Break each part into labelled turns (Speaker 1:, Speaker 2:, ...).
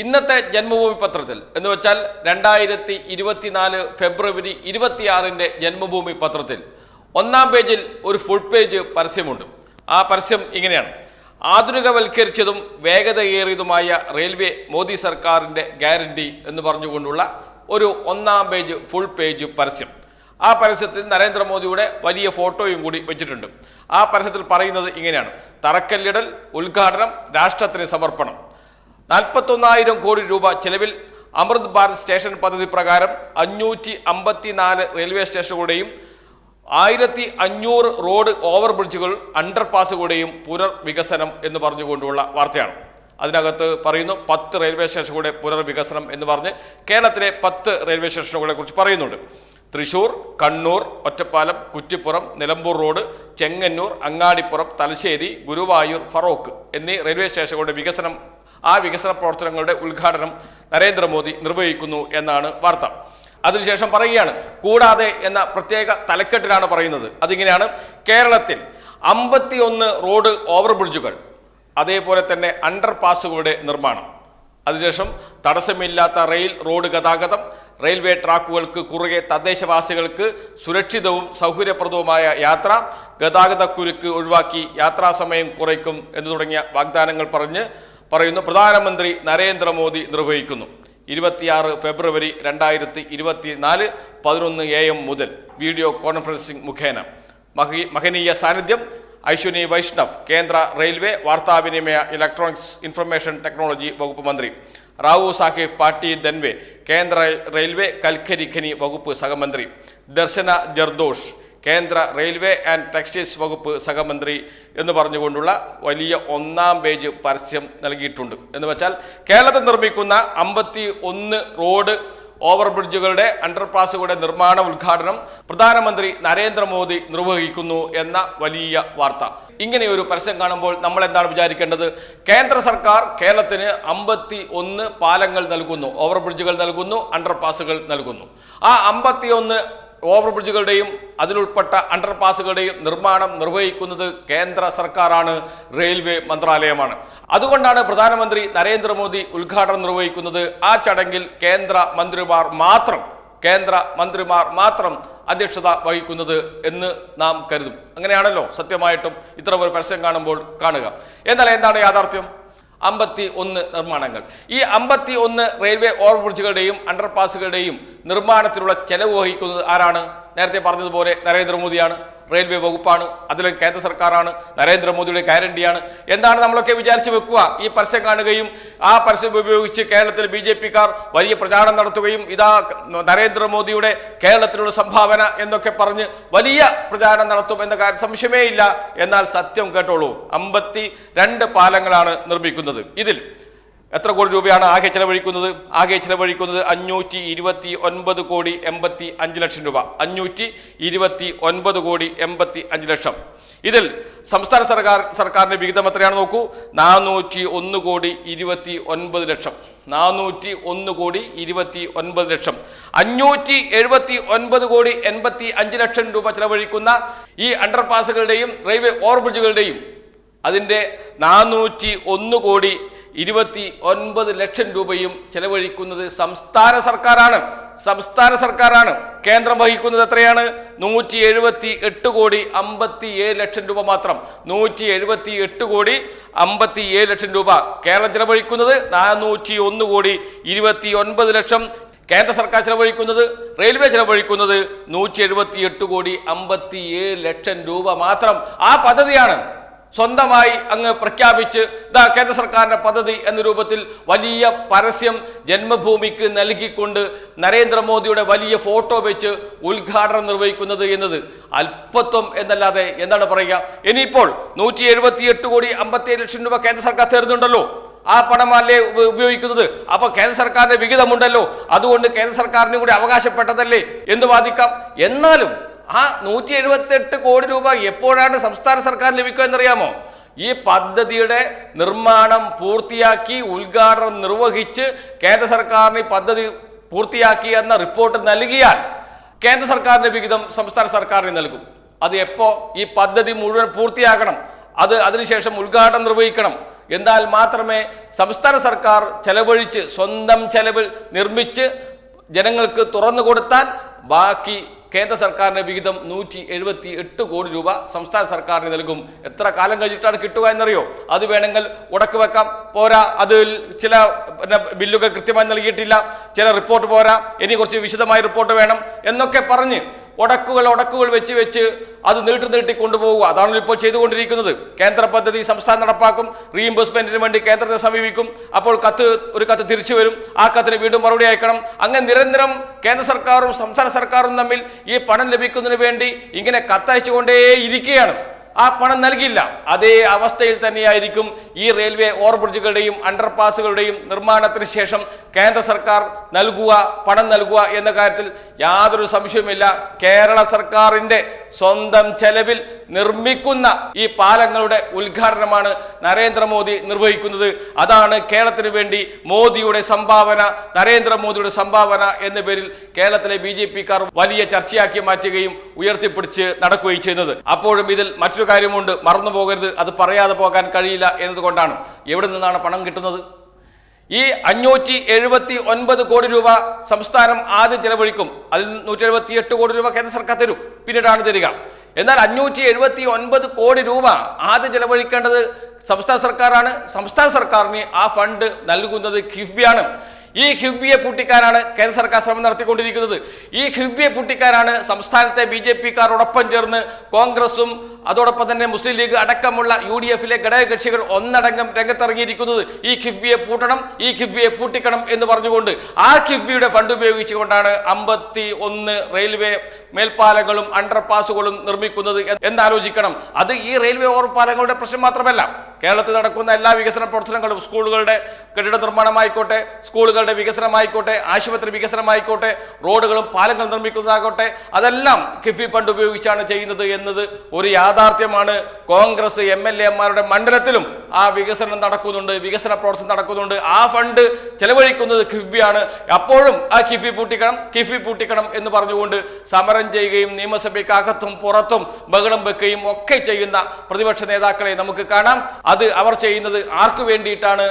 Speaker 1: ഇന്നത്തെ ജന്മഭൂമി പത്രത്തിൽ എന്ന് വെച്ചാൽ രണ്ടായിരത്തി ഇരുപത്തിനാല് ഫെബ്രുവരി ഇരുപത്തിയാറിന്റെ ജന്മഭൂമി പത്രത്തിൽ ഒന്നാം പേജിൽ ഒരു ഫുൾ പേജ് പരസ്യമുണ്ട്. ആ പരസ്യം ഇങ്ങനെയാണ്. ആധുനികവൽക്കരിച്ചതും വേഗതയേറിയതുമായ റെയിൽവേ മോദി സർക്കാരിന്റെ ഗ്യാരണ്ടി എന്ന് പറഞ്ഞുകൊണ്ടുള്ള ഒരു ഒന്നാം പേജ് ഫുൾ പേജ് പരസ്യം. ആ പരസ്യത്തിൽ നരേന്ദ്രമോദിയുടെ വലിയ ഫോട്ടോയും കൂടി വെച്ചിട്ടുണ്ട്. ആ പരസ്യത്തിൽ പറയുന്നത് ഇങ്ങനെയാണ്. തറക്കല്ലിടൽ ഉദ്ഘാടനം രാഷ്ട്രത്തിന് സമർപ്പണം. നാൽപ്പത്തൊന്നായിരം കോടി രൂപ ചെലവിൽ അമൃത് ഭാരത് സ്റ്റേഷൻ പദ്ധതി പ്രകാരം അഞ്ഞൂറ്റി അമ്പത്തിനാല് റെയിൽവേ സ്റ്റേഷനുകളുടെയും ആയിരത്തി അഞ്ഞൂറ് റോഡ് ഓവർ ബ്രിഡ്ജുകൾ അണ്ടർ പാസുകളുടെയും പുനർവികസനം എന്ന് പറഞ്ഞുകൊണ്ടുള്ള വാർത്തയാണ്. അതിനകത്ത് പറയുന്നു പത്ത് റെയിൽവേ സ്റ്റേഷനുകളുടെ പുനർവികസനം എന്ന് പറഞ്ഞ് കേരളത്തിലെ പത്ത് റെയിൽവേ സ്റ്റേഷനുകളെ കുറിച്ച് പറയുന്നുണ്ട്. തൃശൂർ കണ്ണൂർ ഒറ്റപ്പാലം കുറ്റിപ്പുറം നിലമ്പൂർ റോഡ് ചെങ്ങന്നൂർ അങ്ങാടിപ്പുറം തലശ്ശേരി ഗുരുവായൂർ ഫറോക്ക് എന്നീ റെയിൽവേ സ്റ്റേഷനുകളുടെ വികസനം ആ വികസന പ്രവർത്തനങ്ങളുടെ ഉദ്ഘാടനം നരേന്ദ്രമോദി നിർവഹിക്കുന്നു എന്നാണ് വാർത്ത. അതിനുശേഷം പറയുകയാണ് കൂടാതെ എന്ന പ്രത്യേക തലക്കെട്ടിലാണ് പറയുന്നത്. അതിങ്ങനെയാണ് കേരളത്തിൽ അമ്പത്തിയൊന്ന് റോഡ് ഓവർ ബ്രിഡ്ജുകൾ അതേപോലെ തന്നെ അണ്ടർ പാസുകളുടെ നിർമ്മാണം. അതിനുശേഷം തടസ്സമില്ലാത്ത റെയിൽ റോഡ് ഗതാഗതം റെയിൽവേ ട്രാക്കുകൾക്ക് കുറുകെ തദ്ദേശവാസികൾക്ക് സുരക്ഷിതവും സൗകര്യപ്രദവുമായ യാത്ര ഗതാഗതക്കുരുക്ക് ഒഴിവാക്കി യാത്രാസമയം കുറയ്ക്കും എന്ന് തുടങ്ങിയ വാഗ്ദാനങ്ങൾ പറഞ്ഞ് പറയുന്നു പ്രധാനമന്ത്രി നരേന്ദ്രമോദി നിർവഹിക്കുന്നു. ഇരുപത്തിയാറ് ഫെബ്രുവരി രണ്ടായിരത്തി ഇരുപത്തി നാല് പതിനൊന്ന് എ എം മുതൽ വീഡിയോ കോൺഫറൻസിംഗ് മുഖേന. മഹി മഹനീയ സാന്നിധ്യം ഐശ്വനി വൈഷ്ണവ് കേന്ദ്ര റെയിൽവേ വാർത്താവിനിമയ ഇലക്ട്രോണിക്സ് ഇൻഫർമേഷൻ ടെക്നോളജി വകുപ്പ് മന്ത്രി. റാവു സാഹിബ് പാട്ടി ദൻവേ കേന്ദ്ര റെയിൽവേ കൽക്കരി ഖനി വകുപ്പ് സഹമന്ത്രി. ദർശന ജർദോഷ് കേന്ദ്ര റെയിൽവേ ആൻഡ് ടെക്സ്റ്റൈൽസ് വകുപ്പ് സഹമന്ത്രി എന്ന് പറഞ്ഞുകൊണ്ടുള്ള വലിയ ഒന്നാം പേജ് പരസ്യം നൽകിയിട്ടുണ്ട്. എന്ന് വെച്ചാൽ കേരളത്തിൽ നിർമ്മിക്കുന്ന അമ്പത്തി ഒന്ന് റോഡ് ഓവർ ബ്രിഡ്ജുകളുടെ അണ്ടർപാസുകളുടെ നിർമ്മാണ ഉദ്ഘാടനം പ്രധാനമന്ത്രി നരേന്ദ്രമോദി നിർവഹിക്കുന്നു എന്ന വലിയ വാർത്ത. ഇങ്ങനെ ഒരു പരസ്യം കാണുമ്പോൾ നമ്മൾ എന്താണ് വിചാരിക്കേണ്ടത്? കേന്ദ്ര സർക്കാർ കേരളത്തിന് അമ്പത്തി ഒന്ന് പാലങ്ങൾ നൽകുന്നു ഓവർ ബ്രിഡ്ജുകൾ നൽകുന്നു അണ്ടർപാസുകൾ നൽകുന്നു. ആ അമ്പത്തി ഒന്ന് ഓവർ ബ്രിഡ്ജുകളുടെയും അതിലുൾപ്പെട്ട അണ്ടർപാസുകളുടെയും നിർമ്മാണം നിർവഹിക്കുന്നത് കേന്ദ്ര സർക്കാരാണ് റെയിൽവേ മന്ത്രാലയമാണ്. അതുകൊണ്ടാണ് പ്രധാനമന്ത്രി നരേന്ദ്രമോദി ഉദ്ഘാടനം നിർവഹിക്കുന്നത്. ആ ചടങ്ങിൽ കേന്ദ്ര മന്ത്രിമാർ മാത്രം കേന്ദ്ര മന്ത്രിമാർ മാത്രം അധ്യക്ഷത വഹിക്കുന്നത് എന്ന് നാം കരുതും. അങ്ങനെയാണല്ലോ സത്യമായിട്ടും ഇത്ര ഒരു പരസ്യം കാണുമ്പോൾ കാണുക. എന്നാൽ എന്താണ് യാഥാർത്ഥ്യം? അമ്പത്തി ഒന്ന് നിർമ്മാണങ്ങൾ. ഈ അമ്പത്തി ഒന്ന് റെയിൽവേ ഓവർബ്രിഡ്ജുകളുടെയും അണ്ടർപാസുകളുടെയും നിർമ്മാണത്തിലുള്ള ചെലവ് വഹിക്കുന്നത് ആരാണ്? നേരത്തെ പറഞ്ഞതുപോലെ നരേന്ദ്രമോദിയാണ്. റെയിൽവേ വകുപ്പാണ് അതിലും കേന്ദ്ര സർക്കാരാണ് നരേന്ദ്രമോദിയുടെ ഗ്യാരണ്ടിയാണ്. എന്താണ് നമ്മളൊക്കെ വിചാരിച്ചു വെക്കുക? ഈ പരസ്യം കാണുകയും ആ പരസ്യം ഉപയോഗിച്ച് കേരളത്തിൽ ബി ജെ പിക്കാർ വലിയ പ്രചാരണം നടത്തുകയും ഇതാ നരേന്ദ്രമോദിയുടെ കേരളത്തിലുള്ള സംഭാവന എന്നൊക്കെ പറഞ്ഞ് വലിയ പ്രചാരണം നടത്തും എന്ന കാര്യം സംശയമേ ഇല്ല എന്നാൽ സത്യം കേട്ടോളൂ അമ്പത്തി രണ്ട് പാലങ്ങളാണ് നിർമ്മിക്കുന്നത്. ഇതിൽ എത്ര കോടി രൂപയാണ് ആകെ ചെലവഴിക്കുന്നത്? ആകെ ചെലവഴിക്കുന്നത് അഞ്ഞൂറ്റി ഇരുപത്തി ഒൻപത് കോടി എൺപത്തി അഞ്ച് ലക്ഷം രൂപ. അഞ്ഞൂറ്റി ഇരുപത്തി ഒൻപത് കോടി എൺപത്തി അഞ്ച് ലക്ഷം. ഇതിൽ സംസ്ഥാന സർക്കാർ സർക്കാരിന്റെ വിഹിതം എത്രയാണ് നോക്കൂ? നാനൂറ്റി ഒന്ന് കോടി ഇരുപത്തി ഒൻപത് ലക്ഷം. നാനൂറ്റി ഒന്ന് കോടി ഇരുപത്തി ഒൻപത് ലക്ഷം. അഞ്ഞൂറ്റി എഴുപത്തി ഒൻപത് കോടി എൺപത്തി അഞ്ച് ലക്ഷം രൂപ ചെലവഴിക്കുന്ന ഈ അണ്ടർപാസുകളുടെയും റെയിൽവേ ഓവർബ്രിഡ്ജുകളുടെയും അതിന്റെ നാനൂറ്റി ഒന്ന് കോടി ഇരുപത്തി ഒൻപത് ലക്ഷം രൂപയും ചെലവഴിക്കുന്നത് സംസ്ഥാന സർക്കാരാണ്. സംസ്ഥാന സർക്കാരാണ്. കേന്ദ്രം വഹിക്കുന്നത് എത്രയാണ്? നൂറ്റി എഴുപത്തി എട്ട് കോടി അമ്പത്തി ഏഴ് ലക്ഷം രൂപ മാത്രം. നൂറ്റി എഴുപത്തി എട്ട് കോടി അമ്പത്തി ഏഴ് ലക്ഷം രൂപ കേരളം ചെലവഴിക്കുന്നത് നാനൂറ്റി ഒന്ന് കോടി ഇരുപത്തി ഒൻപത് ലക്ഷം. കേന്ദ്ര സർക്കാർ ചെലവഴിക്കുന്നത് റെയിൽവേ ചെലവഴിക്കുന്നത് നൂറ്റി എഴുപത്തി എട്ട് കോടി അമ്പത്തി ഏഴ് ലക്ഷം രൂപ മാത്രം. ആ പദ്ധതിയാണ് സ്വന്തമായി അങ്ങ് പ്രഖ്യാപിച്ച് ദാ കേന്ദ്ര സർക്കാരിന്റെ പദ്ധതി എന്ന രൂപത്തിൽ വലിയ പരസ്യം ജന്മഭൂമിക്ക് നൽകിക്കൊണ്ട് നരേന്ദ്രമോദിയുടെ വലിയ ഫോട്ടോ വെച്ച് ഉദ്ഘാടനം നിർവഹിക്കുന്നത് എന്നത് അല്പത്വം എന്നല്ലാതെ എന്താണ് പറയുക? ഇനിയിപ്പോൾ നൂറ്റി എഴുപത്തി എട്ട് കോടി അമ്പത്തി ലക്ഷം രൂപ കേന്ദ്ര സർക്കാർ തരുന്നുണ്ടല്ലോ. ആ പണമല്ലേ ഉപയോഗിക്കുന്നത്? അപ്പൊ കേന്ദ്ര സർക്കാരിന്റെ വിഹിതമുണ്ടല്ലോ. അതുകൊണ്ട് കേന്ദ്ര സർക്കാരിനും കൂടി അവകാശപ്പെട്ടതല്ലേ? എന്ന് വാദിക്കാം എന്നാലും ആ നൂറ്റി എഴുപത്തി എട്ട് കോടി രൂപ എപ്പോഴാണ് സംസ്ഥാന സർക്കാർ ലഭിക്കുക എന്നറിയാമോ? ഈ പദ്ധതിയുടെ നിർമ്മാണം പൂർത്തിയാക്കി ഉദ്ഘാടനം നിർവഹിച്ച് കേന്ദ്ര സർക്കാരിന് പദ്ധതി പൂർത്തിയാക്കി എന്ന റിപ്പോർട്ട് നൽകിയാൽ കേന്ദ്ര സർക്കാരിന്റെ വിഹിതം സംസ്ഥാന സർക്കാരിന് നൽകും. അത് എപ്പോ? ഈ പദ്ധതി മുഴുവൻ പൂർത്തിയാക്കണം അത് അതിനുശേഷം ഉദ്ഘാടനം നിർവഹിക്കണം. എന്നാൽ മാത്രമേ സംസ്ഥാന സർക്കാർ ചെലവഴിച്ച് സ്വന്തം ചെലവിൽ നിർമ്മിച്ച് ജനങ്ങൾക്ക് തുറന്നു കൊടുത്താൽ ബാക്കി കേന്ദ്ര സർക്കാരിന് വിഹിതം നൂറ്റി എഴുപത്തി എട്ട് കോടി രൂപ സംസ്ഥാന സർക്കാരിന് നൽകും. എത്ര കാലം കഴിഞ്ഞിട്ടാണ് കിട്ടുക എന്നറിയോ? അത് വേണമെങ്കിൽ ഉടക്ക് വെക്കാം. പോരാ അതിൽ ചില ബില്ലുകൾ കൃത്യമായി നൽകിയിട്ടില്ല. ചില റിപ്പോർട്ട് പോരാ. ഇനി കുറച്ച് വിശദമായ റിപ്പോർട്ട് വേണം എന്നൊക്കെ പറഞ്ഞ് ഉടക്കുകൾ ഉടക്കുകൾ വെച്ച് വെച്ച് അത് നീട്ടി നീട്ടി കൊണ്ടുപോകുക അതാണ് ഇപ്പോൾ ചെയ്തുകൊണ്ടിരിക്കുന്നത്. കേന്ദ്ര പദ്ധതി സംസ്ഥാനം നടപ്പാക്കും. റീഇംബേഴ്സ്മെന്റിന് വേണ്ടി കേന്ദ്രത്തെ സമീപിക്കും. അപ്പോൾ കത്ത് ഒരു കത്ത് തിരിച്ചു വരും. ആ കത്തിന് വീണ്ടും മറുപടി അയക്കണം. അങ്ങനെ നിരന്തരം കേന്ദ്ര സർക്കാരും സംസ്ഥാന സർക്കാരും തമ്മിൽ ഈ പണം ലഭിക്കുന്നതിന് വേണ്ടി ഇങ്ങനെ കത്തയച്ചുകൊണ്ടേ ഇരിക്കുകയാണ് ആ പണം നൽകില്ല അതേ അവസ്ഥയിൽ തന്നെയായിരിക്കും ഈ റെയിൽവേ ഓവർബ്രിഡ്ജുകളുടെയും അണ്ടർപാസുകളുടെയും നിർമ്മാണത്തിന് ശേഷം കേന്ദ്ര സർക്കാർ നൽകുക പണം നൽകുക എന്ന കാര്യത്തിൽ യാതൊരു സംശയവുമില്ല. കേരള സർക്കാരിന്റെ സ്വന്തം ചെലവിൽ നിർമ്മിക്കുന്ന ഈ പാലങ്ങളുടെ ഉദ്ഘാടനമാണ് നരേന്ദ്രമോദി നിർവഹിക്കുന്നത്. അതാണ് കേരളത്തിന് വേണ്ടി മോദിയുടെ സംഭാവന നരേന്ദ്രമോദിയുടെ സംഭാവന എന്ന പേരിൽ കേരളത്തിലെ ബി ജെ വലിയ ചർച്ചയാക്കി മാറ്റുകയും ഉയർത്തിപ്പിടിച്ച് നടക്കുകയും ചെയ്യുന്നത്. അപ്പോഴും ഇതിൽ മറ്റൊരു കാര്യമുണ്ട്. മറന്നു പോകരുത് അത് പറയാതെ പോകാൻ കഴിയില്ല എന്നതുകൊണ്ടാണ്. എവിടെ നിന്നാണ് പണം കിട്ടുന്നത്? ഈ അഞ്ഞൂറ്റി എഴുപത്തി ഒൻപത് കോടി രൂപ സംസ്ഥാനം ആദ്യം ചെലവഴിക്കും. അതിൽ നൂറ്റി എഴുപത്തി എട്ട് കോടി രൂപ കേന്ദ്ര സർക്കാർ തരും. പിന്നീടാണ് തരിക. എന്നാൽ അഞ്ഞൂറ്റി എഴുപത്തി ഒൻപത് കോടി രൂപ ആദ്യം ചെലവഴിക്കേണ്ടത് സംസ്ഥാന സർക്കാരാണ്. സംസ്ഥാന സർക്കാരിന് ആ ഫണ്ട് നൽകുന്നത് കിഫ്ബിയാണ് ഈ ഹിബിയെ പൂട്ടിക്കാനാണ് കേന്ദ്ര സർക്കാർ ശ്രമം നടത്തിക്കൊണ്ടിരിക്കുന്നത്. ഈ ഹിബിയെ പൂട്ടിക്കാനാണ് സംസ്ഥാനത്തെ ബി ജെ പിക്കാരോടൊപ്പം ചേർന്ന് കോൺഗ്രസും അതോടൊപ്പം തന്നെ മുസ്ലിം ലീഗ് അടക്കമുള്ള യു ഡി എഫിലെ ഘടകകക്ഷികൾ ഒന്നടങ്കം രംഗത്തിറങ്ങിയിരിക്കുന്നത് ഈ കിഫ്ബിയെ പൂട്ടണം ഈ കിഫ്ബിയെ പൂട്ടിക്കണം എന്ന് പറഞ്ഞുകൊണ്ട് ആ കിഫ്ബിയുടെ ഫണ്ട് ഉപയോഗിച്ചുകൊണ്ടാണ് അമ്പത്തി ഒന്ന് റെയിൽവേ മേൽപ്പാലങ്ങളും അണ്ടർപാസുകളും നിർമ്മിക്കുന്നത് എന്ന് എന്നാലോചിക്കണം അത് ഈ റെയിൽവേ ഓവർപാലങ്ങളുടെ പ്രശ്നം മാത്രമല്ല. കേരളത്തിൽ നടക്കുന്ന എല്ലാ വികസന പ്രവർത്തനങ്ങളും സ്കൂളുകളുടെ കെട്ടിട നിർമ്മാണമായിക്കോട്ടെ സ്കൂളുകളുടെ വികസനമായിക്കോട്ടെ ആശുപത്രി വികസനമായിക്കോട്ടെ റോഡുകളും പാലങ്ങൾ നിർമ്മിക്കുന്നതാകട്ടെ അതെല്ലാം കിഫ്ബി ഫണ്ട് ഉപയോഗിച്ചാണ് ചെയ്യുന്നത് എന്നത് ഒരു യാഥാർത്ഥ്യമാണ്. കോൺഗ്രസ് എം എൽ എമാരുടെ മണ്ഡലത്തിലും ആ വികസനം നടക്കുന്നുണ്ട് വികസന പ്രവർത്തനം നടക്കുന്നുണ്ട്. ആ ഫണ്ട് ചെലവഴിക്കുന്നത് കിഫ്ബിയാണ്. അപ്പോഴും ആ കിഫി പൂട്ടിക്കണം കിഫി പൂട്ടിക്കണം എന്ന് പറഞ്ഞുകൊണ്ട് സമരം ചെയ്യുകയും നിയമസഭയ്ക്കകത്തും പുറത്തും ബഹളം വെക്കുകയും ഒക്കെ ചെയ്യുന്ന പ്രതിപക്ഷ നേതാക്കളെ നമുക്ക് കാണാം. അത് അവർ ചെയ്യുന്നത് ആർക്കു വേണ്ടിയിട്ടാണ്?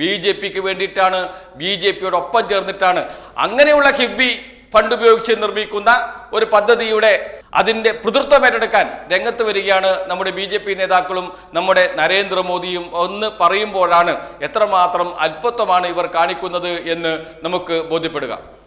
Speaker 1: ബി ജെ പിക്ക് വേണ്ടിയിട്ടാണ്. ബി ജെ പിയോടൊപ്പം ചേർന്നിട്ടാണ്. അങ്ങനെയുള്ള കിഫ്ബി ഫണ്ട് ഉപയോഗിച്ച് നിർമ്മിക്കുന്ന ഒരു പദ്ധതിയുടെ അതിന്റെ പിതൃത്വം ഏറ്റെടുക്കാൻ രംഗത്ത് വരികയാണ് നമ്മുടെ ബി ജെ പി നേതാക്കളും നമ്മുടെ നരേന്ദ്രമോദിയും. ഒന്ന് പറയുമ്പോഴാണ് എത്രമാത്രം അല്പത്വമാണ് ഇവർ കാണിക്കുന്നത് എന്ന് നമുക്ക് ബോധ്യപ്പെടുക.